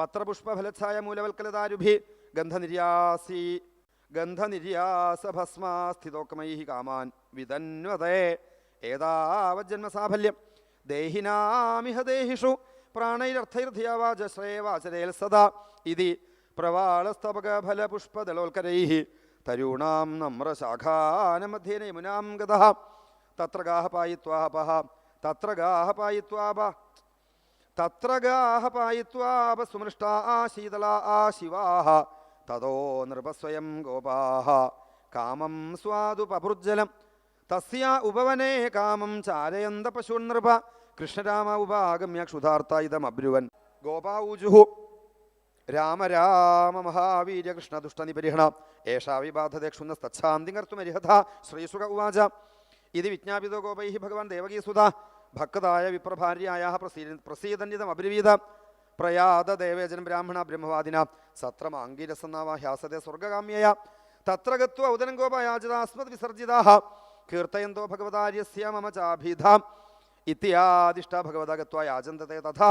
പത്രപുഷ്പഫലച്ഛായ മൂലവൽക്കലതാരുഭി ഗന്ധനിര്യാസി ഗന്ധനിര്യാസഭസ്മാസ്ഥിതോക്കമൈ കാമാൻ വിതന്വതേ. ഏതാവജ്ജന്മസാഫല്യം ദേഹിനാമിഹ ദേഹിഷു പ്രാണൈരർത്ഥൈർധിയാവാചശ്രേവാചരേൽ സദാ. ഇതി പ്രവാളസ്തപകഫലപുഷ്പദളോൽക്കരൈ തരൂണാം നമ്രശാഖാനമധ്യേന യമുനാം ഗതഃ. തത്ര ഗാഹ പായിത്വാപഹ തത്ര ഗാഹ പായിത്വാപ തത്ര പായിത്വാപസുമൃഷ്ട പായിത്വാപ ആ ശീതള ആ ശിവാഹ. തതോ നൃപസ്വയം ഗോപാഹ. കാമം സ്വാദു പപുർജലം തസ്യ ഉപവനേ കാമം ചാരയന്ത കൃഷ്ണരാമ ഉപാഗമ്യ ക്ഷുധാർത്ഥ ഇതമബ്രുവൻ. ഗോപാഊജുഹു രാമ രാമ മഹാവീര്യ ദുഷ്ടനിപരിഹണ ഏഷാ വിബാധദേക്ഷുന്ന ശ്രീസുഖ ഉവാച. ഇത് വിജ്ഞാപിതോ ഗോപൈ ഭഗവാൻ ദേവകീസുത ഭക്തായ വിപ്രഭാര്യായ പ്രസീദന്യതമബ്രവീത പ്രയാത ദേവേജനം ബ്രാഹ്മണ ബ്രഹ്മവാദിന സത്രം അംഗീരസന്നാവ ഹ്യാസത്തെ സ്വർഗകാമ്യയ. തത്രഗത്വ ഗത്വ വിസർജിതാഹ. കീർത്തയന്തോ ഭഗവതാര്യസ്യ മമ ചാഭിധ. ഇത്യാദിഷ്ട ഭഗവതഗത്വ യാചന്തത്തെ തഥാ.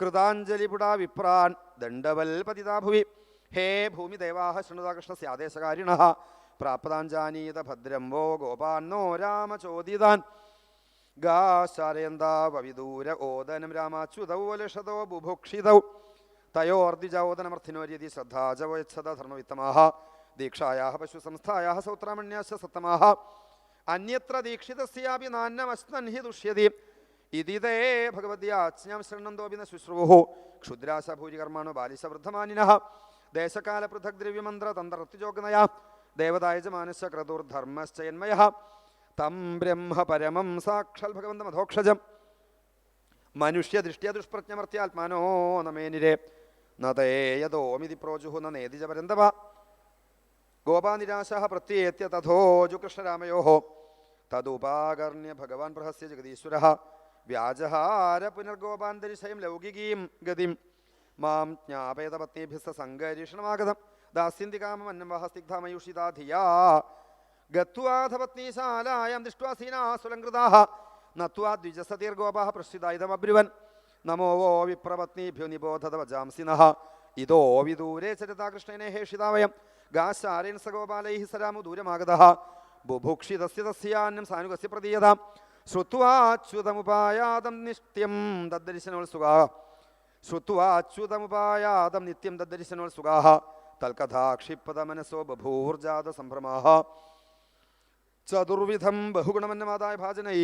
കൃതാഞ്ജലിപുടാ വിപ്രാൻ ദണ്ഡവൽപതിതാ ഭുവി ഹേ ഭൂമിദേവാഹ ശൃണുതാകൃഷ്ണ സ്യാദേശകാരിണ. പ്രാപ്താഞ്ജാനീത ഭദ്രം വോ ഗോപാന്നോ രാമചോദിതാൻ ഗാശാരയന്താവവിദൂര ഓദനം രാമാച്യുതൗ ലഷതോ ബുഭുക്ഷിതൗ. തയോർദ്ദിജോദനമർത്ഥിനോര്യതി ശ്രദ്ധാജവയച്ഛത ധർമ്മവിത്തമാഹ. ദീക്ഷായാഹ പശുസംസ്ഥായാഹ സൗത്രാമണ്യാശ സത്തമാഹ അന്യത്ര ദീക്ഷിതസ്യാപി നാന്നമസ്തൻഹി ദുഷ്യതി. ഇതിതേ തേ ഭഗവദ്യാജ്ഞാം ശരണം തോപിന ശുശ്രൂഹു. ക്ഷുദ്രാശ ഭൂരികർമാണോ ബാലിശ വൃദ്ധമാനിനഃ ദേശകാല പൃഥക് ദ്രവ്യമന്ത്ര തന്ത്രത്തിജോഗ്നയ. ദേവതായജമാനശ്ച ക്രതുർധർമ്മശ്ചയന്മയഃ തം ബ്രഹ്മ പരമം സാക്ഷാൽ ഭഗവന്ത മധോക്ഷജം മനുഷ്യ ദുഷ്പ്രജ്ഞമർത്യാത്മാനോ നമേനിരെ നതേയതോമിതി പ്രോജുഹു നേതിജ പരന്തവ ഗോപാനിരാശ പ്രത്യേത്യ തഥോജു കൃഷ്ണരാമയോ തദുപാകർണ്യ ഭഗവാൻ പ്രഹസ്യ ജഗദീശ്വര. വ്യാജഹാര പുനർഗോപാന്തരിശയം ലൗകികീം ഗതിം. മാം ജ്ഞാപേതപത്നേഭ്യസ്ത സംഗരീഷണമാഗതം. ദാസ്യന്തി കാമം അന്നം സ്നിഗ്ധാമയുഷിതാ ധിയാ ഗത്വാധപത്നീശാലായാം ദൃഷ്ട്വാ സീനാസുലങ്കൃതാः നത്വാ ദ്വിജസതീർഗോപാः പ്രശ്രിതായുധമബ്രുവൻ നമോ വോ വിപ്രപത്നീഭ്യോ നിബോധത വജാംസിനഃ ഇതോ വിദൂരേ ചരിതാ കൃഷ്ണനെ ഹേഷിതാവയം. ഗാശാരേൻ സഗോപാലൈ സരാമു ദൂരമാഗത ബുഭുക്ഷിതസ്യ തസ്യാന്നം സാനുഗസ്യ പ്രതീയതാം. ശ്രുത്വാച്യുതമുപായാതം നിത്യം തദ്ദർശനോത്സുകാ ശ്രുത്വാച്യുതമുപായാതം നിത്യം തദ്ദർശനോത്സുകാः തൽക്കഥാക്ഷിപ്പത മനസോ ബഭൂർജാത സംഭ്രമാः ചതുർവിധം ബഹുഗുണമന്യമാതായ ഭാജനൈ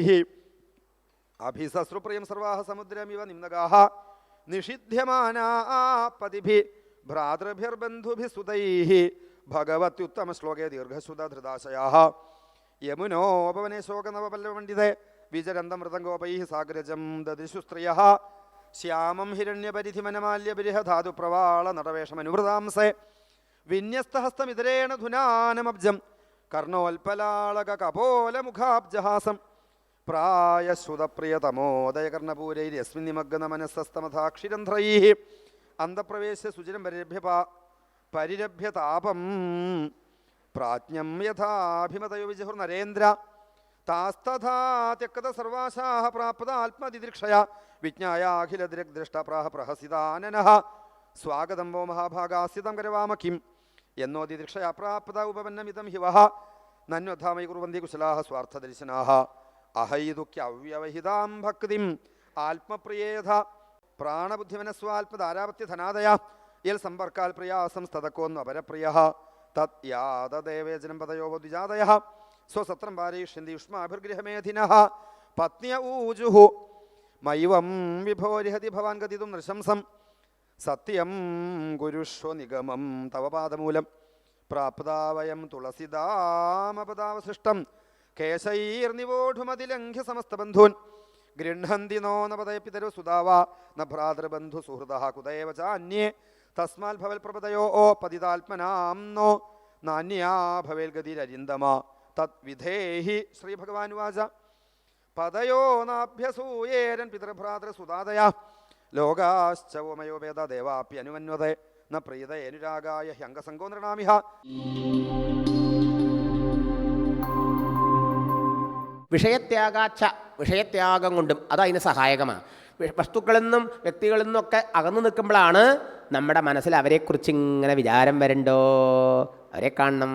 അഭിസസ്രുപ്രിയം സർവാഹ സമുദ്രമിവ നിമ്നഗാः നിഷിധ്യമാനാ പതിഭി ശ്ലോകേ ഭഗവത്യുത്തമശ്ലോകേ ദീർഘശ്രുതധൃതാശയാः യമുനോപവനെ ശോകനവപല്ലവപണ്ഡിതേ. വിജരന്തമൃതംഗോപൈ സാഗ്രജം ദദിശുസ്ത്രിയः ശ്യാമം ഹിരണ്യപരിധിമനമാല്യബിരിഹധാതു ധാതുപ്രവാള നടവേഷമനുവൃതാംസേ. വിന്യസ്തഹസ്തമിതരേണ ധുനാനമബ്ജം കർണോൽപലാളക കപോലമുഖാബ്ജഹാസം പ്രായശ്രുതപ്രിയതമോദയകർണപൂരൈര്യസ്മിൻ നിമഗ്ന മനസ്സസ്തമധാക്ഷിരന്ധ്രൈ അന്തപ്രവേശ സുചിരം പരിരഭ്യ പരിരഭ്യതാപം പ്രാജ്ഞം യഥാഭിമതയോ നരേന്ദ്ര. താസ്തഥാ ത്യക്ത സർവാശാഹ പ്രാപ്ത ആത്മതിദൃക്ഷയ. വിജ്ഞായാഖിലദ്രഗ്ദൃഷ്ട പ്രാഹ സ്വാഗതം വോ മഹാഭാഗാസ്യതം കരവാമ കിം. എന്നോ ദിദൃക്ഷയാ അപ്രാപ്ത ഉപപന്നമിതം ഹിവഹ നന്വധാമൈ കുറുവന്തി കുശലാഹ സ്വാർത്ഥദർശനാഹ. അഹൈതുക്യവ്യവഹിതാം ഭക്തിം ആത്മപ്രിയേധ പ്രാണബുദ്ധിമനസ്വാത്മധാരാപത്യധനാദയ യൽ സമ്പർക്കാൽ പ്രിയാസം സ്തതക്കോന്നു അപരപ്രിയ തത് യാതദേവേജനം പദയോ ദ്വിജാതയ സ്വസത്രം പാരയിഷ്യന്തി യുഷ്മാഭിർഗൃഹമേധിന പത്നിയ ഊജുഹു മൈവം വിഭോരിഹതി ഭവാൻ ഗതിതും നൃശംസം. സത്യം ഗുരുഷ്വ നിഗമം തവ പാദമൂലം. പ്രാപ്താവയം തുളസിദാമപദാവസൃഷ്ടം കേശൈർനിവോഢുമതിലംഘ്യ സമസ്തബന്ധൂൻ ഗൃഹന്തി നോ നപദയ പിതരോ സുതാവാ ന ഭ്രാതൃബന്ധു സുഹൃദ കുതയവ ചാന്യേ. തസ്മാൽ ഭവൽ പ്രപതയോ ഓ പതിതാത്മനാം നോ. നാന്യാ ഭവേൽ ഗതിരരിന്ദമ ശ്രീ ഭഗവാൻ ശ്രീഭഗവാനുവാച. പതയോ നാഭ്യസൂയേരൻ പിതൃഭ്രാതൃ സുതാദയ ലോകാശ്ചവമയോ വേദ ദേവാപ്യനുമന്വതേ ന പ്രീത അനുരാഗായ ഹ്യംഗസംഗോ നൃണാമിഹ. വിഷയത്യാഗാച്ച വിഷയത്യാഗം കൊണ്ടും അത് അതിന് സഹായകമാണ്. വസ്തുക്കളിൽ നിന്നും വ്യക്തികളിൽ നിന്നൊക്കെ അകന്നു നിൽക്കുമ്പോഴാണ് നമ്മുടെ മനസ്സിൽ അവരെക്കുറിച്ച് ഇങ്ങനെ വിചാരം വരണ്ടോ? അവരെ കാണണം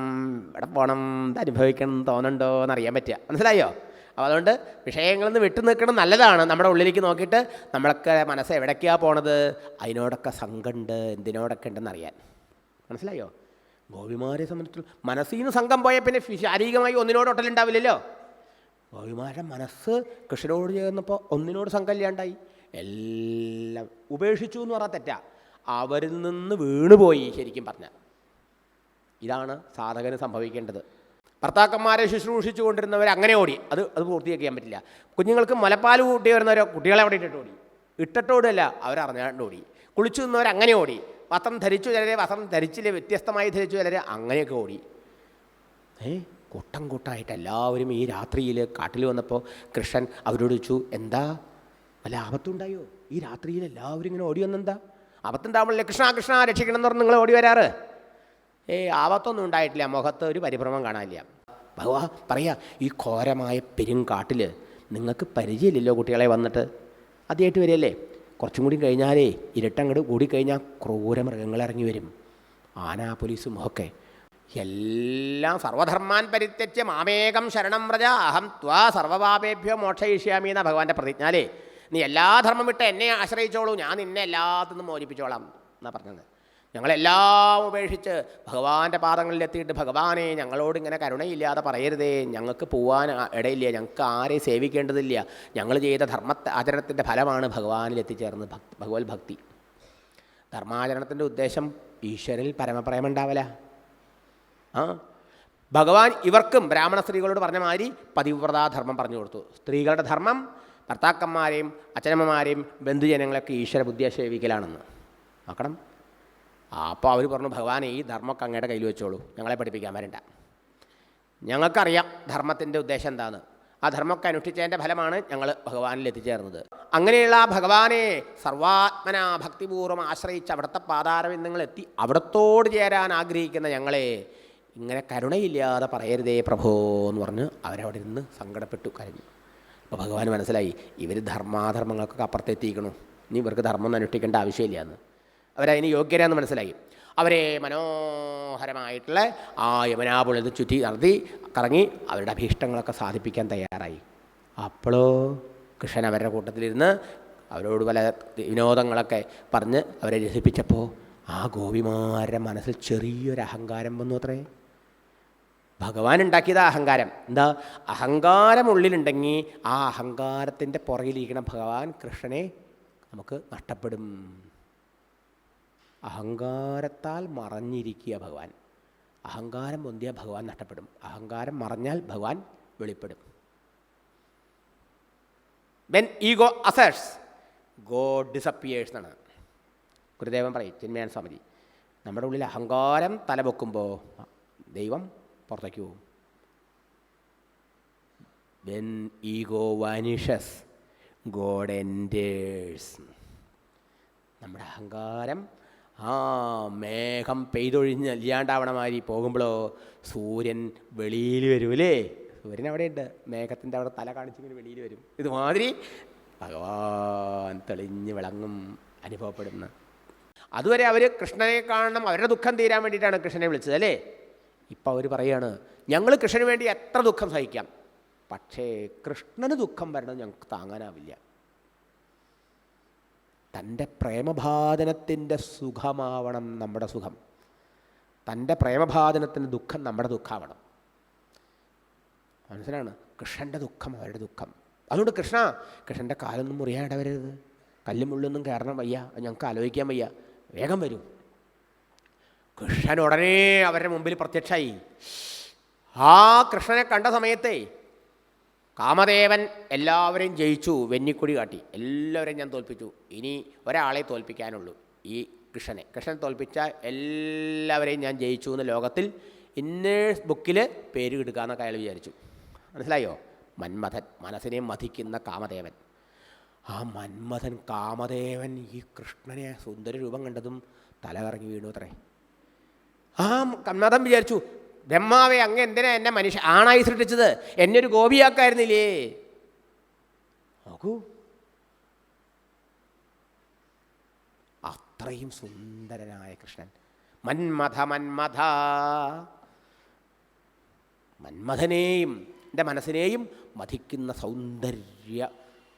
ഇവിടെ പോകണം ഇത് അനുഭവിക്കണം തോന്നണ്ടോ എന്നറിയാൻ പറ്റുക. മനസ്സിലായോ? അപ്പോൾ അതുകൊണ്ട് വിഷയങ്ങളിൽ നിന്ന് വിട്ടു നിൽക്കണം നല്ലതാണ്. നമ്മുടെ ഉള്ളിലേക്ക് നോക്കിയിട്ട് നമ്മളൊക്കെ മനസ്സ് എവിടേക്കാണ് പോണത്? അതിനോടൊക്കെ സംഘമുണ്ട് എന്തിനോടൊക്കെ ഉണ്ടെന്ന് അറിയാൻ മനസ്സിലായോ? ഗോപിമാരെ സംബന്ധിച്ചുള്ള മനസ്സിൽ നിന്ന് സംഘം പോയാൽ പിന്നെ ശാരീരികമായി ഒന്നിനോട് ഒട്ടലുണ്ടാവില്ലല്ലോ. ഗോപിമാരുടെ മനസ്സ് കൃഷ്ണനോട് ചേർന്നപ്പോൾ ഒന്നിനോട് സംഘമില്ലാണ്ടായി എല്ലാം ഉപേക്ഷിച്ചു എന്ന് പറഞ്ഞാൽ തെറ്റാ. അവരിൽ നിന്ന് വീണുപോയി ശരിക്കും പറഞ്ഞാൽ ഇതാണ് സാധകന് സംഭവിക്കേണ്ടത്. ഭർത്താക്കന്മാരെ ശുശ്രൂഷിച്ചു കൊണ്ടിരുന്നവർ അങ്ങനെ ഓടി. അത് അത് പൂർത്തിയാക്കാൻ പറ്റില്ല. കുഞ്ഞുങ്ങൾക്ക് മലപ്പാൽ കൂട്ടി വരുന്നവരോ കുട്ടികളെ അവിടെ ഇട്ടിട്ട് ഓടി. ഇട്ടിട്ടോടല്ല അവരറിഞ്ഞാണ്ട് ഓടി. കുളിച്ചു നിന്നവർ അങ്ങനെ ഓടി. വസ്ത്രം ധരിച്ചു ചിലരെ വസ്ത്രം ധരിച്ചില്ല വ്യത്യസ്തമായി ധരിച്ചു ചിലരെ അങ്ങനെയൊക്കെ ഓടി. ഏ കൂട്ടം കൂട്ടായിട്ട് എല്ലാവരും ഈ രാത്രിയിൽ കാട്ടിൽ വന്നപ്പോൾ കൃഷ്ണൻ അവരോട് ചോദിച്ചു എന്താ? വല്ല ആപത്തുണ്ടായോ ഈ രാത്രിയിൽ എല്ലാവരും ഇങ്ങനെ ഓടി വന്നെന്താ? ആപത്തുണ്ടാവുമ്പോഴല്ലേ കൃഷ്ണ കൃഷ്ണ രക്ഷിക്കണം എന്ന് പറഞ്ഞ് നിങ്ങൾ ഓടി വരാറ്? ഏയ് ആപത്തൊന്നും ഉണ്ടായിട്ടില്ല. മുഖത്ത് ഒരു പരിഭ്രമം കാണാനില്ല. ഭഗവാ പറയാ ഈ ഘോരമായ പെരുങ്കാട്ടിൽ നിങ്ങൾക്ക് പരിചയമില്ലല്ലോ കുട്ടികളെ വന്നിട്ട്. ആദ്യമായിട്ട് വരികയല്ലേ? കുറച്ചും കൂടി കഴിഞ്ഞാലേ ഇരട്ടങ്ങട് കൂടിക്കഴിഞ്ഞാൽ ക്രൂര മൃഗങ്ങൾ ഇറങ്ങി വരും. ആന പോലീസും ഒക്കെ എല്ലാം സർവധർമാൻ പരിത്യച്ച് മാമേകം ശരണം വ്രജ. അഹം ത്വാ സർവപാപേഭ്യോ മോക്ഷയിഷ്യാമി എന്ന ഭഗവാന്റെ പ്രതിജ്ഞാലേ. നീ എല്ലാ ധർമ്മം വിട്ട് എന്നെ ആശ്രയിച്ചോളൂ. ഞാൻ നിന്നെ എല്ലാത്തിനും മോചിപ്പിച്ചോളാം എന്നാ പറഞ്ഞത്. ഞങ്ങളെല്ലാം ഉപേക്ഷിച്ച് ഭഗവാന്റെ പാദങ്ങളിൽ എത്തിയിട്ട് ഭഗവാനെ ഞങ്ങളോട് ഇങ്ങനെ കരുണയില്ലാതെ പറയരുതേ. ഞങ്ങൾക്ക് പോവാൻ ഇടയില്ല. ഞങ്ങൾക്ക് ആരെ സേവിക്കേണ്ടതില്ല. ഞങ്ങൾ ചെയ്ത ധർമ്മ ആചരണത്തിന്റെ ഫലമാണ് ഭഗവാനിൽ എത്തിച്ചേർന്നത് ഭക്തി ഭഗവത് ഭക്തി. ധർമാചരണത്തിന്റെ ഉദ്ദേശം ഈശ്വരിൽ പരമപ്രേമം ഉണ്ടാവല ആ? ഭഗവാൻ ഇവർക്കും ബ്രാഹ്മണ സ്ത്രീകളോട് പറഞ്ഞ മാതിരി പതിവ്രതാ ധർമ്മം പറഞ്ഞു കൊടുത്തു. സ്ത്രീകളുടെ ധർമ്മം ഭർത്താക്കന്മാരെയും അച്ഛനമ്മമാരെയും ബന്ധുജനങ്ങളൊക്കെ ഈശ്വര ബുദ്ധിയെ സേവിക്കലാണെന്ന്. നോക്കണം. അപ്പോൾ അവർ പറഞ്ഞു ഭഗവാനെ ഈ ധർമ്മമൊക്കെ അങ്ങയുടെ കയ്യിൽ വെച്ചോളൂ. ഞങ്ങളെ പഠിപ്പിക്കാൻ വരണ്ട. ഞങ്ങൾക്കറിയാം ധർമ്മത്തിന്റെ ഉദ്ദേശം എന്താണ്. ആ ധർമ്മമൊക്കെ അനുഷ്ഠിച്ചതിന്റെ ഫലമാണ് ഞങ്ങൾ ഭഗവാനിൽ എത്തിച്ചേർന്നത്. അങ്ങനെയുള്ള ആ ഭഗവാനെ സർവാത്മന ഭക്തിപൂർവം ആശ്രയിച്ച് അവിടുത്തെ നിങ്ങൾ എത്തി അവിടത്തോട് ചേരാൻ ആഗ്രഹിക്കുന്ന ഞങ്ങളെ ഇങ്ങനെ കരുണയില്ലാതെ പറയരുതേ പ്രഭോ എന്ന് പറഞ്ഞ് അവരവിടെ നിന്ന് സങ്കടപ്പെട്ടു കരഞ്ഞു. അപ്പോൾ ഭഗവാൻ മനസ്സിലായി ഇവർ ധർമാധർമ്മങ്ങൾക്കൊക്കെ അപ്പുറത്തെത്തിക്കണു ഇനി ഇവർക്ക് ധർമ്മം അനുഷ്ഠിക്കേണ്ട ആവശ്യമില്ല എന്ന്. അവരതിന് യോഗ്യരാന്ന് മനസ്സിലായി. അവരെ മനോഹരമായിട്ടുള്ള ആ യമുനാപുളത് ചുറ്റി നടത്തി കറങ്ങി അവരുടെ അഭീഷ്ടങ്ങളൊക്കെ സാധിപ്പിക്കാൻ തയ്യാറായി. അപ്പോഴോ കൃഷ്ണൻ അവരുടെ കൂട്ടത്തിലിരുന്ന് അവരോട് പല വിനോദങ്ങളൊക്കെ പറഞ്ഞ് അവരെ രസിപ്പിച്ചപ്പോൾ ആ ഗോപിമാരുടെ മനസ്സിൽ ചെറിയൊരു അഹങ്കാരം വന്നു അത്രേ. ഭഗവാൻ ഉണ്ടാക്കിയത് അഹങ്കാരം. എന്താ? അഹങ്കാരം ഉള്ളിലുണ്ടെങ്കിൽ ആ അഹങ്കാരത്തിന്റെ പുറകിലിരിക്കുന്ന ഭഗവാൻ കൃഷ്ണനെ നമുക്ക് നഷ്ടപ്പെടും. അഹങ്കാരത്താൽ മറഞ്ഞിരിക്കുക ഭഗവാൻ. അഹങ്കാരം പൊന്തിയാൽ ഭഗവാൻ നഷ്ടപ്പെടും. അഹങ്കാരം മറഞ്ഞാൽ ഭഗവാൻ വെളിപ്പെടും. When ego asserts God disappears എന്നാണ്. ഗുരുദേവൻ പറയും ചിന്മയാൻ സമിതി. നമ്മുടെ ഉള്ളിൽ അഹങ്കാരം തലപൊക്കുമ്പോൾ ദൈവം പുറത്തേക്ക് പോകും. When ego vanishes God enters നമ്മുടെ അഹങ്കാരം ആ മേഘം പെയ്തൊഴിഞ്ഞ് ഇല്ലാണ്ടാവണ മാതിരി പോകുമ്പോഴോ സൂര്യൻ വെളിയിൽ വരുമല്ലേ സൂര്യൻ അവിടെയുണ്ട്. മേഘത്തിന്റെ അവിടെ തല കാണിച്ചിങ്ങനെ വെളിയിൽ വരും. ഇതുമാതിരി ഭഗവാൻ തെളിഞ്ഞ് വിളങ്ങും അനുഭവപ്പെടുന്ന. അതുവരെ അവർ കൃഷ്ണനെ കാണണം അവരുടെ ദുഃഖം തീരാൻ വേണ്ടിയിട്ടാണ് കൃഷ്ണനെ വിളിച്ചത് അല്ലേ? ഇപ്പം അവർ പറയാണ് ഞങ്ങൾ കൃഷ്ണന് വേണ്ടി എത്ര ദുഃഖം സഹിക്കാം. പക്ഷേ കൃഷ്ണന് ദുഃഖം വരണം ഞങ്ങൾക്ക് താങ്ങാനാവില്ല. തന്റെ പ്രേമഭാജനത്തിന്റെ സുഖമാവണം നമ്മുടെ സുഖം. തന്റെ പ്രേമഭാജനത്തിന്റെ ദുഃഖം നമ്മുടെ ദുഃഖമാവണം. മനസ്സിലാണ്? കൃഷ്ണന്റെ ദുഃഖം അവരുടെ ദുഃഖം. അതുകൊണ്ട് കൃഷ്ണ കൃഷ്ണന്റെ കാലൊന്നും മുറിയാൻ ഇടവരരുത്. കല്ലും മുള്ളൊന്നും കയറണം വയ്യ. ഞങ്ങൾക്ക് ആലോചിക്കാൻ വയ്യ. വേഗം വരും. കൃഷ്ണൻ ഉടനെ അവരുടെ മുമ്പിൽ പ്രത്യക്ഷമായി ആ കൃഷ്ണനെ കണ്ട സമയത്തേ കാമദേവൻ എല്ലാവരെയും ജയിച്ചു വെന്നിക്കൊടി കാട്ടി. എല്ലാവരെയും ഞാൻ തോൽപ്പിച്ചു. ഇനി ഒരാളെ തോൽപ്പിക്കാനുള്ളൂ ഈ കൃഷ്ണനെ. കൃഷ്ണൻ തോൽപ്പിച്ച എല്ലാവരെയും ഞാൻ ജയിച്ചു എന്ന ലോകത്തിൽ ഇന്നേഴ്സ് ബുക്കിൽ പേര് കിടുക്കാന്നൊക്കെ അയാൾ വിചാരിച്ചു. മനസ്സിലായോ? മന്മഥൻ മനസ്സിനെ മതിക്കുന്ന കാമദേവൻ. ആ മന്മഥൻ കാമദേവൻ ഈ കൃഷ്ണനെ സുന്ദര രൂപം കണ്ടതും തല കറങ്ങി വീണു അത്രേ. ആ കന്മഥൻ വിചാരിച്ചു ബ്രഹ്മാവെ അങ്ങ് എന്തിനാ എന്നെ മനുഷ്യ ആണായി സൃഷ്ടിച്ചത്? എന്നെ ഒരു ഗോപിയാക്കായിരുന്നില്ലേ? നോക്കൂ. അത്രയും സുന്ദരനായ കൃഷ്ണൻ. മന്മഥ മന്മഥ. മന്മഥനെയും എന്റെ മനസ്സിനെയും മതിക്കുന്ന സൗന്ദര്യ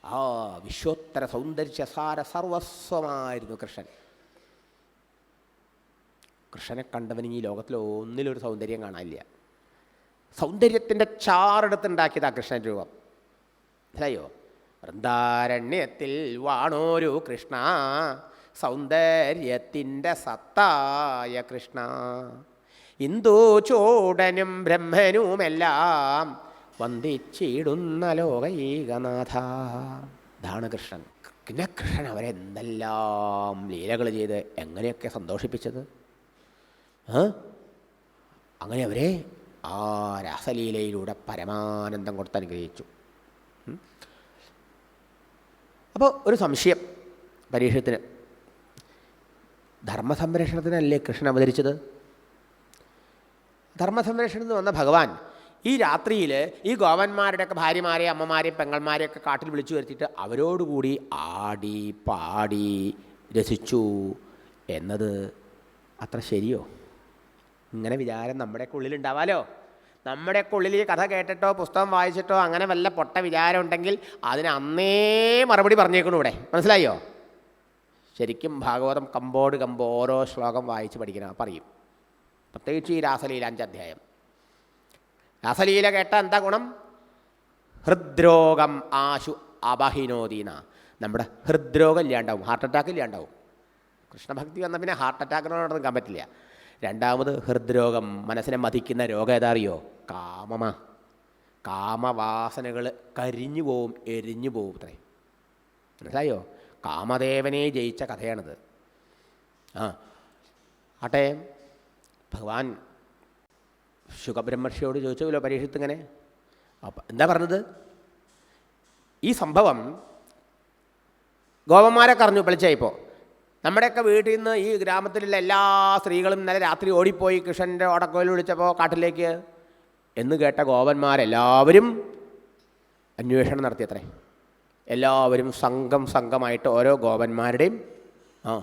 ആ വിശ്വോത്തര സൗന്ദര്യസാര സർവസ്വമായിരുന്നു കൃഷ്ണൻ. കൃഷ്ണനെ കണ്ടവന് ഈ ലോകത്തിൽ ഒന്നിലൊരു സൗന്ദര്യം കാണാനില്ല. സൗന്ദര്യത്തിന്റെ ചാറെടുത്തുണ്ടാക്കിയതാ കൃഷ്ണൻ രൂപം. മനസ്സിലായോ? വൃന്ദാരണ്യത്തിൽ വാണോരു കൃഷ്ണ സൗന്ദര്യത്തിന്റെ സത്തായ കൃഷ്ണ. ഇന്ദു ചൂടനും ബ്രഹ്മനുമെല്ലാം വന്ദിച്ചിടുന്ന ലോകൈകനാഥ. ഇതാണ് കൃഷ്ണൻ. പിന്നെ കൃഷ്ണൻ അവരെ എന്തെല്ലാം ലീലകൾ ചെയ്ത് എങ്ങനെയൊക്കെ സന്തോഷിപ്പിച്ചത്? അങ്ങനെ അവരെ ആ രാസലീലയിലൂടെ പരമാനന്ദം കൊടുത്ത് അനുഗ്രഹിച്ചു. അപ്പോൾ ഒരു സംശയം പരീക്ഷത്തിന് ധർമ്മസംരക്ഷണത്തിനല്ലേ കൃഷ്ണൻ അവതരിച്ചത്? ധർമ്മസംരക്ഷണത്തിന് വന്ന ഭഗവാൻ ഈ രാത്രിയിൽ ഈ ഗോവന്മാരുടെയൊക്കെ ഭാര്യമാരെയും അമ്മമാരെയും പെങ്ങന്മാരെയൊക്കെ കാട്ടിൽ വിളിച്ചു വരുത്തിയിട്ട് അവരോടുകൂടി ആടി പാടി രസിച്ചു. എന്നത് അത്ര ശരിയോ? ഇങ്ങനെ വിചാരം നമ്മുടെയൊക്കെ ഉള്ളിലുണ്ടാവാലോ? നമ്മുടെയൊക്കെ ഉള്ളിൽ ഈ കഥ കേട്ടിട്ടോ പുസ്തകം വായിച്ചിട്ടോ അങ്ങനെ വല്ല പൊട്ട വിചാരം ഉണ്ടെങ്കിൽ അതിന് അന്നേ മറുപടി പറഞ്ഞേക്കണു ഇവിടെ. മനസ്സിലായോ? ശരിക്കും ഭാഗവതം കമ്പോട് കമ്പോ ഓരോ ശ്ലോകം വായിച്ച് പഠിക്കണം പറയും. പ്രത്യേകിച്ച് ഈ രാസലീല അഞ്ചധ്യായം. രാസലീല കേട്ട എന്താ ഗുണം? ഹൃദ്രോഗം ആശു അപഹിനോദീന. നമ്മുടെ ഹൃദ്രോഗം ഇല്ലാണ്ടാവും ഹാർട്ട് അറ്റാക്ക് ഇല്ലാണ്ടാവും. കൃഷ്ണഭക്തി വന്ന പിന്നെ ഹാർട്ട് അറ്റാക്കിനോട് നിൽക്കാൻ പറ്റില്ല. രണ്ടാമത് ഹൃദ്രോഗം. മനസ്സിനെ മതിക്കുന്ന രോഗം ഏതാ അറിയോ കാമമ. കാമവാസനകൾ കരിഞ്ഞു പോവും എരിഞ്ഞു പോവും അത്രേ. മനസ്സിലായോ? കാമദേവനെ ജയിച്ച കഥയാണിത്. ആ. ആട്ടെ ഭഗവാൻ ശുഖബ്രഹ്മർഷിയോട് ചോദിച്ചല്ലോ പരീക്ഷത്ത് ഇങ്ങനെ അപ്പം എന്താ പറഞ്ഞത്? ഈ സംഭവം ഗോപന്മാരെ കറഞ്ഞു വിളിച്ചായിപ്പോൾ നമ്മുടെയൊക്കെ വീട്ടിൽ നിന്ന് ഈ ഗ്രാമത്തിലുള്ള എല്ലാ സ്ത്രീകളും ഇന്നലെ രാത്രി ഓടിപ്പോയി കൃഷ്ണന്റെ ഓടക്കോയിൽ വിളിച്ചപ്പോൾ കാട്ടിലേക്ക് എന്ന് കേട്ട ഗോപന്മാരെല്ലാവരും അന്വേഷണം നടത്തിയത്രേ. എല്ലാവരും സംഘം സംഘമായിട്ട് ഓരോ ഗോപന്മാരുടെയും ആ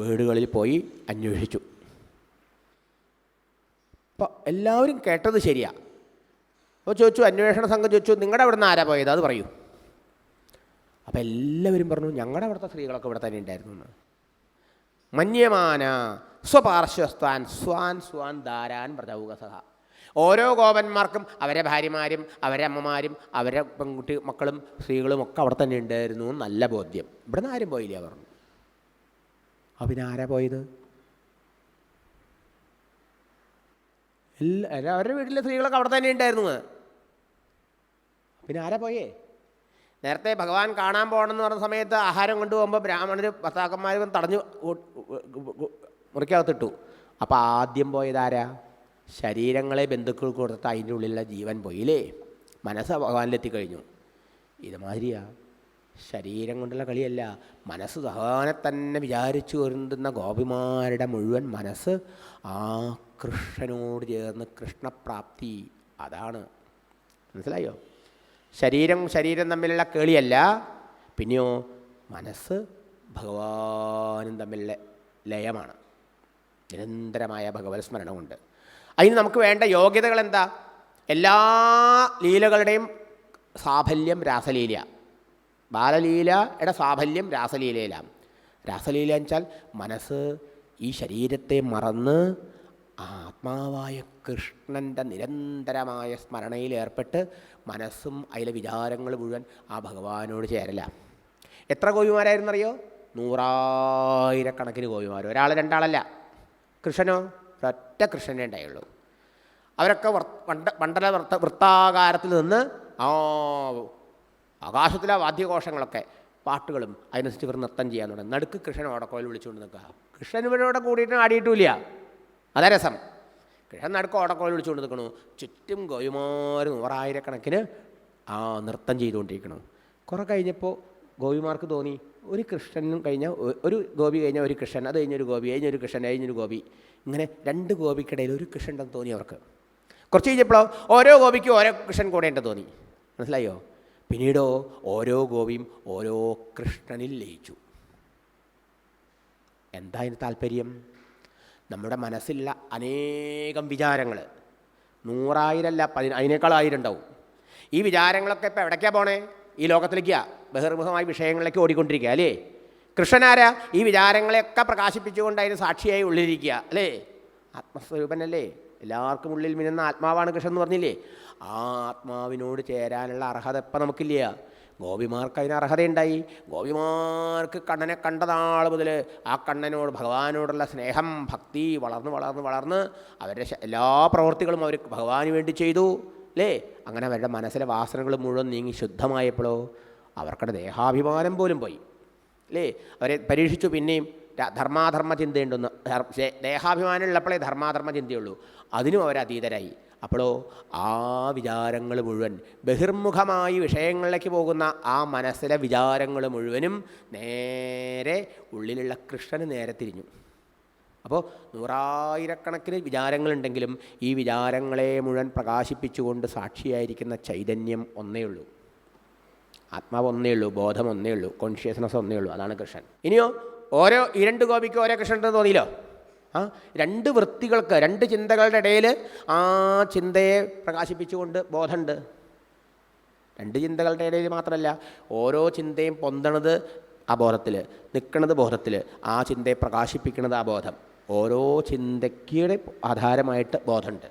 വീടുകളിൽ പോയി അന്വേഷിച്ചു. അപ്പോൾ എല്ലാവരും കേട്ടത് ശരിയാ. അപ്പോൾ ചോദിച്ചു അന്വേഷണ സംഘം ചോദിച്ചു നിങ്ങളുടെ അവിടെ നിന്ന് ആരാ പോയത്? അത് പറയൂ. അപ്പോൾ എല്ലാവരും പറഞ്ഞു ഞങ്ങളുടെ അവിടുത്തെ സ്ത്രീകളൊക്കെ ഇവിടെ തന്നെ ഉണ്ടായിരുന്നു എന്ന്. മന്യമാന സ്വപാർശ്വസ്ഥാൻ സ്വാൻ സ്വാൻ ധാരാൻ പ്രജൗകസഹ ഓരോ ഗോപന്മാർക്കും അവരെ ഭാര്യമാരും അവരെ അമ്മമാരും അവരെ പെൺകുട്ടി മക്കളും സ്ത്രീകളും ഒക്കെ അവിടെ തന്നെ ഉണ്ടായിരുന്നു നല്ല ബോധ്യം. ഇവിടെ നിന്ന് ആരും പോയില്ല പറഞ്ഞു. അപ്പം ആരാ പോയത്? എല്ലാ- അവരുടെ വീട്ടിലെ സ്ത്രീകളൊക്കെ അവിടെ തന്നെ ഉണ്ടായിരുന്നു. പിന്നെ ആരാ പോയേ? നേരത്തെ ഭഗവാൻ കാണാൻ പോകണമെന്ന് പറഞ്ഞ സമയത്ത് ആഹാരം കൊണ്ടുപോകുമ്പോൾ ബ്രാഹ്മണർ ഭർത്താക്കന്മാരും തടഞ്ഞു മുറിക്കകത്തിട്ടു. അപ്പോൾ ആദ്യം പോയതാരാ? ശരീരങ്ങളെ ബന്ധുക്കൾ കൊടുത്ത് അതിന്റെ ഉള്ളിലുള്ള ജീവൻ പോയില്ലേ? മനസ്സ് ഭഗവാനിലെത്തിക്കഴിഞ്ഞു. ഇതുമാതിരിയാ. ശരീരം കൊണ്ടുള്ള കളിയല്ല മനസ്സ് ഭഗവാനെ തന്നെ വിചാരിച്ചു വരുന്ന ഗോപിമാരുടെ മുഴുവൻ മനസ്സ് ആ കൃഷ്ണനോട് ചേർന്ന് കൃഷ്ണപ്രാപ്തി. അതാണ്. മനസ്സിലായോ? ശരീരം ശരീരം തമ്മിലുള്ള കേളിയല്ല പിന്നെയോ മനസ്സ് ഭഗവാനും തമ്മിലുള്ള ലയമാണ്. നിരന്തരമായ ഭഗവത് സ്മരണമുണ്ട് അതിന് നമുക്ക് വേണ്ട യോഗ്യതകൾ എന്താ എല്ലാ ലീലകളുടെയും സാഫല്യം രാസലീല. ബാലലീലയുടെ സാഫല്യം രാസലീലയിലാണ്. രാസലീല വെച്ചാൽ മനസ്സ് ഈ ശരീരത്തെ മറന്ന് ആത്മാവായ കൃഷ്ണന്റെ നിരന്തരമായ സ്മരണയിൽ ഏർപ്പെട്ട് മനസ്സും അതിലെ വിചാരങ്ങൾ മുഴുവൻ ആ ഭഗവാനോട് ചേരല. എത്ര ഗോപിമാരായിരുന്നറിയോ? നൂറായിരക്കണക്കിന് ഗോപിമാർ. ഒരാൾ രണ്ടാളല്ല. കൃഷ്ണനോ? ഒരൊറ്റ കൃഷ്ണനെ ഉണ്ടായുള്ളൂ. അവരൊക്കെ വണ്ട മണ്ഡ മണ്ഡല വൃത്ത വൃത്താകാരത്തിൽ നിന്ന് ആ ആകാശത്തിലെ വാദ്യഘോഷങ്ങളൊക്കെ പാട്ടുകളും അതിനനുസരിച്ച് ഇവർ നൃത്തം ചെയ്യാൻ തുടങ്ങി. നടുക്ക് കൃഷ്ണൻ ഓടക്കോയിൽ വിളിച്ചുകൊണ്ട് നിൽക്കുക. കൃഷ്ണൻ ഇവരോടെ കൂടിയിട്ട് ആടിയിട്ടില്ല. അതാ രസം. കൃഷ്ണൻ നടുക്ക് ഓടക്കോയിൽ വിളിച്ചുകൊണ്ട് നിൽക്കണു ചുറ്റും ഗോപിമാർ നൂറായിരക്കണക്കിന് ആ നൃത്തം ചെയ്തുകൊണ്ടിരിക്കണു. കുറെ കഴിഞ്ഞപ്പോൾ ഗോപിമാർക്ക് തോന്നി ഒരു കൃഷ്ണനും കഴിഞ്ഞ ഒരു ഗോപി കഴിഞ്ഞാൽ ഒരു കൃഷ്ണൻ അത് കഴിഞ്ഞൊരു ഗോപി കഴിഞ്ഞൊരു കൃഷ്ണൻ കഴിഞ്ഞൊരു ഗോപി. ഇങ്ങനെ രണ്ട് ഗോപിക്കിടയിൽ ഒരു കൃഷ്ണൻ ഉണ്ടെന്ന് തോന്നി അവർക്ക്. കുറച്ച് കഴിഞ്ഞപ്പോഴോ ഓരോ ഗോപിക്കും ഓരോ കൃഷ്ണൻ കൂടേണ്ട തോന്നി. മനസ്സിലായോ? പിന്നീടോ ഓരോ ഗോപിയും ഓരോ കൃഷ്ണനിൽ ലയിച്ചു. എന്താ അതിന് താല്പര്യം? നമ്മുടെ മനസ്സിലുള്ള അനേകം വിചാരങ്ങൾ നൂറായിരമല്ല പതി അതിനേക്കാൾ ആയിരം ഉണ്ടാവും ഈ വിചാരങ്ങളൊക്കെ ഇപ്പോൾ എവിടേക്കാണ് പോണേ? ഈ ലോകത്തിലേക്കാ ബഹിർമുഖമായ വിഷയങ്ങളിലേക്ക് ഓടിക്കൊണ്ടിരിക്കുക അല്ലേ? കൃഷ്ണനാരാ ഈ വിചാരങ്ങളെയൊക്കെ പ്രകാശിപ്പിച്ചുകൊണ്ട് അതിന് സാക്ഷിയായി ഉള്ളിലിരിക്കുക അല്ലേ? ആത്മസ്വരൂപനല്ലേ? എല്ലാവർക്കും ഉള്ളിൽ മിന്നുന്ന ആത്മാവാണ് കൃഷ്ണൻ എന്ന് പറഞ്ഞില്ലേ? ആ ആത്മാവിനോട് ചേരാനുള്ള അർഹത ഇപ്പം നമുക്കില്ല ഗോപിമാർക്ക് അതിന് അർഹതയുണ്ടായി. ഗോപിമാർക്ക് കണ്ണനെ കണ്ടതാൾ മുതൽ ആ കണ്ണനോട് ഭഗവാനോടുള്ള സ്നേഹം ഭക്തി വളർന്ന് വളർന്ന് വളർന്ന് അവരുടെ എല്ലാ പ്രവൃത്തികളും അവർ ഭഗവാന് വേണ്ടി ചെയ്തു. അല്ലേ അങ്ങനെ അവരുടെ മനസ്സിലെ വാസനകൾ മുഴുവൻ നീങ്ങി ശുദ്ധമായപ്പോഴോ അവർക്കുടെ ദേഹാഭിമാനം പോലും പോയി. അല്ലേ അവരെ പരീക്ഷിച്ചു പിന്നെയും ധർമാധർമ്മ ചിന്തയുണ്ടെന്ന്. ദേഹാഭിമാനം ഉള്ളപ്പോഴേ ധർമാധർമ്മ ചിന്തയുള്ളൂ. അതിനും അവർ അപ്പോഴോ ആ വിചാരങ്ങൾ മുഴുവൻ ബഹിർമുഖമായി വിഷയങ്ങളിലേക്ക് പോകുന്ന ആ മനസ്സിലെ വിചാരങ്ങൾ മുഴുവനും നേരെ ഉള്ളിലുള്ള കൃഷ്ണന് നേരെ തിരിഞ്ഞു. അപ്പോൾ നൂറായിരക്കണക്കിന് വിചാരങ്ങളുണ്ടെങ്കിലും ഈ വിചാരങ്ങളെ മുഴുവൻ പ്രകാശിപ്പിച്ചുകൊണ്ട് സാക്ഷിയായിരിക്കുന്ന ചൈതന്യം ഒന്നേ ഉള്ളൂ. ആത്മാവ് ഒന്നേ ഉള്ളൂ ബോധം ഒന്നേ ഉള്ളൂ കോൺഷ്യസ്നസ് ഒന്നേ ഉള്ളൂ അതാണ് കൃഷ്ണൻ. ഇനിയോ ഓരോ ഇരണ്ട് രണ്ട് ഗോപിക്ക് ഓരോ കൃഷ്ണൻ തോന്നിയില്ലോ? ആ രണ്ട് വൃത്തികൾക്ക് രണ്ട് ചിന്തകളുടെ ഇടയിൽ ആ ചിന്തയെ പ്രകാശിപ്പിച്ചുകൊണ്ട് ബോധമുണ്ട്. രണ്ട് ചിന്തകളുടെ ഇടയിൽ മാത്രമല്ല ഓരോ ചിന്തയും പൊന്തണത് ആ ബോധത്തിൽ നിൽക്കുന്നത് ബോധത്തിൽ ആ ചിന്തയെ പ്രകാശിപ്പിക്കുന്നത് ആ ബോധം. ഓരോ ചിന്തയ്ക്കുടെ ആധാരമായിട്ട് ബോധമുണ്ട്.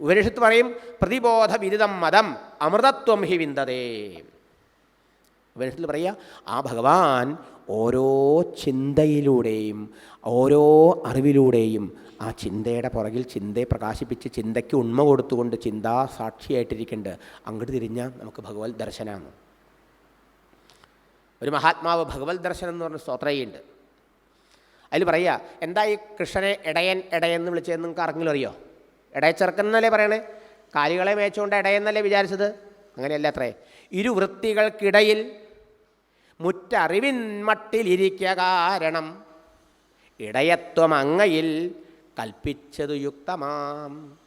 ഉപനിഷത്ത് പറയും പ്രതിബോധ വിരുദ്ധം മതം അമൃതത്വം ഹി വിന്ദതേ. ഉപനിഷത്തിൽ പറയുക ആ ഭഗവാൻ ഓരോ ചിന്തയിലൂടെയും ഓരോ അറിവിലൂടെയും ആ ചിന്തയുടെ പുറകിൽ ചിന്തയെ പ്രകാശിപ്പിച്ച് ചിന്തയ്ക്ക് ഉണ്മ കൊടുത്തുകൊണ്ട് ചിന്താ സാക്ഷിയായിട്ടിരിക്കേണ്ട അങ്ങോട്ട് തിരിഞ്ഞാൽ നമുക്ക് ഭഗവത് ദർശനമാണ് ഒരു മഹാത്മാവ് ഭഗവത് ദർശനം എന്ന് പറഞ്ഞ സ്തോത്രയുണ്ട് അതിൽ പറയുക എന്താ ഈ കൃഷ്ണനെ ഇടയൻ ഇടയെന്ന് വിളിച്ചതെന്ന് നിങ്ങൾക്ക് ആർക്കെങ്കിലും അറിയോ? ഇടയച്ചെറുക്കൻ എന്നല്ലേ പറയണേ? കാലികളെ മേച്ചുകൊണ്ട് ഇടയെന്നല്ലേ വിചാരിച്ചത്? അങ്ങനെയല്ല അത്രേ. ഇരുവൃത്തികൾക്കിടയിൽ മുറ്ററിവിൻ മട്ടിലിരിക്ക കാരണം ഇടയത്വം അങ്ങയിൽ കൽപ്പിച്ചതു യുക്തമാം.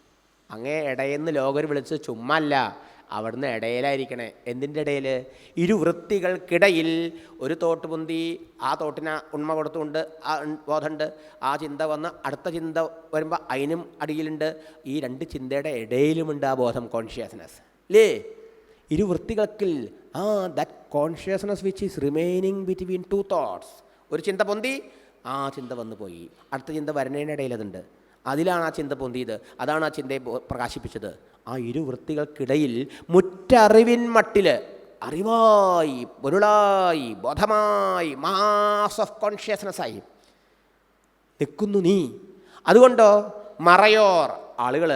അങ്ങേ ഇടയെന്ന് ലോകർ വിളിച്ച് ചുമ്മല്ല അവിടുന്ന് ഇടയിലായിരിക്കണേ. എന്തിന്റെ ഇടയിൽ? ഇരുവൃത്തികൾക്കിടയിൽ ഒരു തോട്ട് പൊന്തി ആ തോട്ടിന് ഉണ്മ കൊടുത്തുകൊണ്ട് ആ ബോധമുണ്ട്. ആ ചിന്ത വന്ന് അടുത്ത ചിന്ത വരുമ്പോൾ അതിനും അടിയിലുണ്ട്. ഈ രണ്ട് ചിന്തയുടെ ഇടയിലുമുണ്ട് ആ ബോധം കോൺഷ്യസ്നെസ് അല്ലേ ഇരുവൃത്തികൾക്കിൽ ആ that consciousness which is remaining between two thoughts ഒരു ചിന്ത പൊന്തി ആ ചിന്ത വന്നു പോയി. അടുത്ത ചിന്ത വരുന്നതിനിടയിൽ അതുണ്ട്. അതിലാണ് ആ ചിന്ത പൊന്തിയത്. അതാണ് ആ ചിന്തയെ പ്രകാശിപ്പിച്ചത്. ആ ഇരുവൃത്തികൾക്കിടയിൽ മുറ്ററിവിൻ മട്ടിൽ അറിവായി പൊരുളായി ബോധമായി മാസ് ഓഫ് കോൺഷ്യസ്നസ്സായി നിൽക്കുന്നു നീ. അതുകൊണ്ടോ മറയോർ ആളുകൾ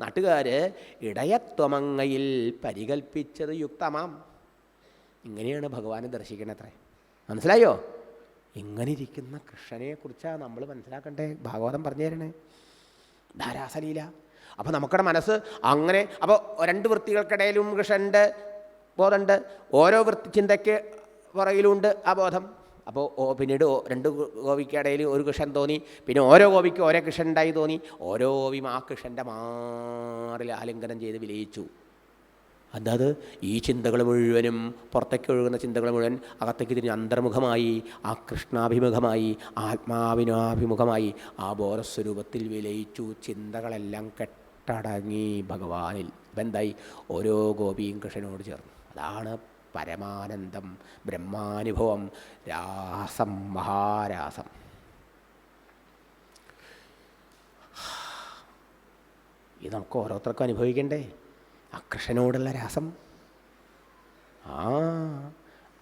നാട്ടുകാർ ഇടയത്വമങ്ങയിൽ പരികൽപ്പിച്ചത് യുക്തമാം. ഇങ്ങനെയാണ് ഭഗവാനെ ദർശിക്കണത്രേ. മനസ്സിലായോ? ഇങ്ങനെ ഇരിക്കുന്ന കൃഷ്ണനെക്കുറിച്ചാണ് നമ്മൾ മനസ്സിലാക്കണ്ടേ? ഭാഗവതം പറഞ്ഞു തരണേ ധാരാസലീല അപ്പോൾ നമുക്കുടെ മനസ്സ് അങ്ങനെ അപ്പോൾ രണ്ട് വൃത്തികൾക്കിടയിലും കൃഷ്ണന്റെ ബോധമുണ്ട് ഓരോ വൃത്തി ചിന്തയ്ക്ക് പുറകിലുണ്ട് ആ ബോധം. അപ്പോൾ പിന്നീട് രണ്ട് ഗോപിക്കിടയിൽ ഒരു കൃഷ്ണൻ തോന്നി. പിന്നെ ഓരോ ഗോപിക്ക് ഓരോ കൃഷ്ണൻ ഉണ്ടായി തോന്നി. ഓരോ ഗോപിയും ആ കൃഷ്ണന്റെ മാറിൽ ആലിംഗനം ചെയ്ത് വിലയിച്ചു. അതായത് ഈ ചിന്തകൾ മുഴുവനും പുറത്തേക്ക് ഒഴുകുന്ന ചിന്തകൾ മുഴുവൻ അകത്തേക്ക് തിരിഞ്ഞ് അന്തർമുഖമായി ആ കൃഷ്ണാഭിമുഖമായി ആത്മാവിനാഭിമുഖമായി ആ ബോധസ്വരൂപത്തിൽ വിലയിച്ചു. ചിന്തകളെല്ലാം കെട്ടടങ്ങി ഭഗവാനിൽ. അപ്പം എന്തായി ഓരോ ഗോപിയും കൃഷ്ണനോട് ചേർന്നു. അതാണ് പരമാനന്ദം ബ്രഹ്മാനുഭവം രാസം മഹാരാസം. ഇത് നമുക്ക് ഓരോരുത്തർക്കും അനുഭവിക്കണ്ടേ? ആ രാസം. ആ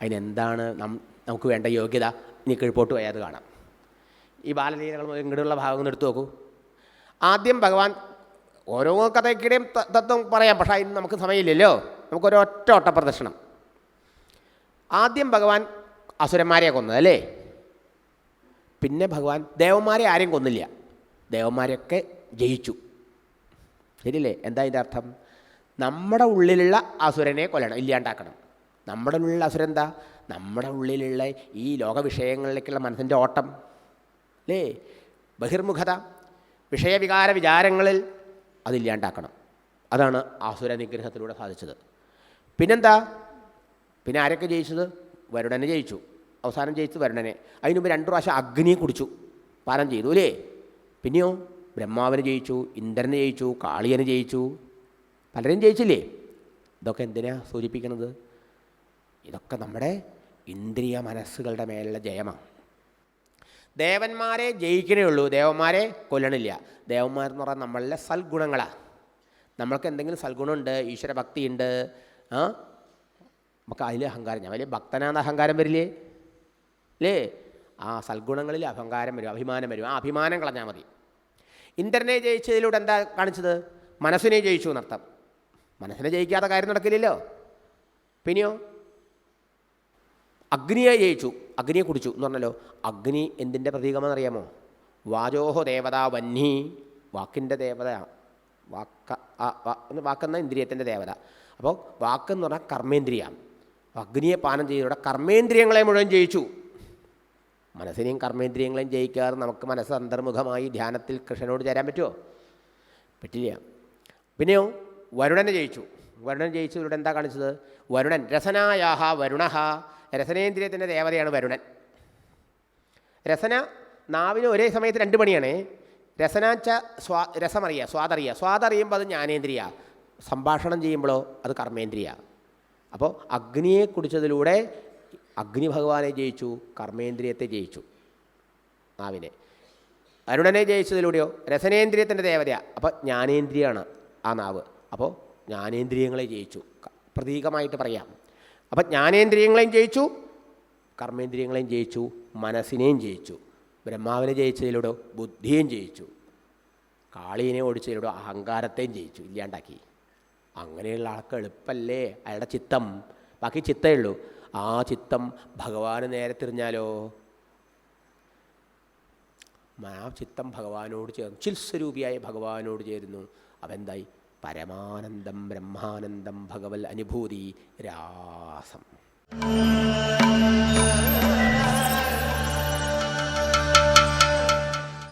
അതിനെന്താണ് നം നമുക്ക് വേണ്ട യോഗ്യത? ഇനി കിഴിപ്പോട്ട് പോയാൽ അത് കാണാം. ഈ ബാലലീലകൾ ഇങ്ങോട്ടുള്ള ഭാഗം എടുത്തു നോക്കൂ. ആദ്യം ഭഗവാൻ ഓരോ കഥയ്ക്കിടെയും തത്വം പറയാം പക്ഷേ അതിന് നമുക്ക് സമയമില്ലല്ലോ. നമുക്കൊരു ഒറ്റ ഓട്ട പ്രദർശനം ആദ്യം ഭഗവാൻ അസുരന്മാരെ കൊന്നത് അല്ലേ? പിന്നെ ഭഗവാൻ ദേവന്മാരെ ആരെയും കൊന്നില്ല. ദേവന്മാരെയൊക്കെ ജയിച്ചു. ശരിയല്ലേ? എന്താ ഇതിന്റെ അർത്ഥം? നമ്മുടെ ഉള്ളിലുള്ള അസുരനെ കൊല്ലണം ഇല്ലാണ്ടാക്കണം. നമ്മുടെ ഉള്ളിലുള്ള അസുരൻ എന്താ? നമ്മുടെ ഉള്ളിലുള്ള ഈ ലോക വിഷയങ്ങളിലേക്കുള്ള മനസ്സിന്റെ ഓട്ടം. അല്ലേ? ബഹിർമുഖത വിഷയവികാര വിചാരങ്ങളിൽ അതില്ലാണ്ടാക്കണം അതാണ് ആസുര നിഗ്രഹത്തിലൂടെ സാധിച്ചത്. പിന്നെന്താ? പിന്നെ ആരൊക്കെ ജയിച്ചത്? വരുണനെ ജയിച്ചു. അവസാനം ജയിച്ചത് വരുണനെ. അതിനുമുമ്പ് മുമ്പ് രണ്ടു പ്രാവശ്യം അഗ്നിയെ കുടിച്ചു. പാനം ചെയ്തു അല്ലേ? പിന്നെയോ ബ്രഹ്മാവിനെ ജയിച്ചു ഇന്ദ്രനെ ജയിച്ചു കാളിയനെ ജയിച്ചു. പലരും ജയിച്ചില്ലേ? ഇതൊക്കെ എന്തിനാ സൂചിപ്പിക്കുന്നത്? ഇതൊക്കെ നമ്മുടെ ഇന്ദ്രിയ മനസ്സുകളുടെ മേലുള്ള ജയമാണ് ദേവന്മാരെ ജയിക്കണേ ഉള്ളൂ. ദേവന്മാരെ കൊല്ലണില്ല. ദേവന്മാരെന്ന് പറഞ്ഞാൽ നമ്മളിലെ സൽഗുണങ്ങളാണ് നമ്മൾക്ക് എന്തെങ്കിലും സൽഗുണമുണ്ട് ഈശ്വരഭക്തിയുണ്ട് നമുക്ക് അതിലെ അഹങ്കാരം ഞാൻ വലിയ ഭക്തനാന്ന് അഹങ്കാരം വരില്ലേ? അല്ലേ ആ സൽഗുണങ്ങളിൽ അഹങ്കാരം വരും അഭിമാനം വരും. ആ അഭിമാനം കളഞ്ഞാൽ മതി. ഇന്ദ്രനെ ജയിച്ചതിലൂടെ എന്താ കാണിച്ചത്? മനസ്സിനെ ജയിച്ചു എന്നർത്ഥം. മനസ്സിനെ ജയിക്കാത്ത കാര്യം നടക്കില്ലല്ലോ. പിന്നെയോ? അഗ്നിയെ ജയിച്ചു അഗ്നിയെ കുടിച്ചു എന്ന് പറഞ്ഞല്ലോ. അഗ്നി എന്തിന്റെ പ്രതീകമെന്ന് അറിയാമോ വാചോഹോ ദേവത വന്നി വാക്കിന്റെ ദേവത വാക്ക വാക്കെന്ന ഇന്ദ്രിയത്തിന്റെ ദേവത. അപ്പോൾ വാക്കെന്ന് പറഞ്ഞാൽ കർമ്മേന്ദ്രിയം അഗ്നിയെ പാനം ചെയ്തതോടെ കർമ്മേന്ദ്രിയങ്ങളെ മുഴുവൻ ജയിച്ചു. മനസ്സിനെയും കർമ്മേന്ദ്രിയങ്ങളെയും ജയിക്കാതെ നമുക്ക് മനസ്സ് അന്തർമുഖമായി ധ്യാനത്തിൽ കൃഷ്ണനോട് ചേരാൻ പറ്റുമോ? പറ്റില്ല. പിന്നെയോ വരുണനെ ജയിച്ചു. വരുണൻ ജയിച്ചു. ഇവിടെ എന്താ കാണിച്ചത്? വരുണൻ രസനായാഹ വരുണഹ. രസനേന്ദ്രിയത്തിന്റെ ദേവതയാണ് വരുണൻ. രസന നാവിന് ഒരേ സമയത്ത് രണ്ട് പണിയാണ്. രസനാച്ച സ്വാ രസമറിയുക സ്വാദറിയുക സ്വാദറിയുമ്പോൾ അത് ജ്ഞാനേന്ദ്രിയ. സംഭാഷണം ചെയ്യുമ്പോഴോ അത് കർമ്മേന്ദ്രിയ. അപ്പോൾ അഗ്നിയെ കുടിച്ചതിലൂടെ അഗ്നി ഭഗവാനെ ജയിച്ചു കർമ്മേന്ദ്രിയത്തെ ജയിച്ചു നാവിനെ. അരുണനെ ജയിച്ചതിലൂടെയോ? രസനേന്ദ്രിയത്തിന്റെ ദേവതയാണ് അപ്പോൾ ജ്ഞാനേന്ദ്രിയാണ് ആ നാവ്. അപ്പോൾ ജ്ഞാനേന്ദ്രിയങ്ങളെ ജയിച്ചു. പ്രതീകമായിട്ട് പറയാം. അപ്പം ജ്ഞാനേന്ദ്രിയങ്ങളെയും ജയിച്ചു കർമ്മേന്ദ്രിയങ്ങളെയും ജയിച്ചു മനസ്സിനെയും ജയിച്ചു. ബ്രഹ്മാവിനെ ജയിച്ചതിലൂടെ ബുദ്ധിയും ജയിച്ചു. കാളീനെ ഓടിച്ചതിലൂടെ അഹങ്കാരത്തെയും ജയിച്ചു ഇല്ലാണ്ടാക്കി. അങ്ങനെയുള്ള ആൾക്ക് എളുപ്പല്ലേ? അയാളുടെ ചിത്തം. ബാക്കി ചിത്തമേ ഉള്ളൂ. ആ ചിത്തം ഭഗവാന് നേരെ തിരിഞ്ഞാലോ? ആ ചിത്തം ഭഗവാനോട് ചേർന്നു. ചിൽസ്വരൂപിയായ ഭഗവാനോട് ചേരുന്നു. അവെന്തായി പരമാനന്ദം ബ്രഹ്മാനന്ദം ഭഗവൽ അനുഭൂതി രാസം.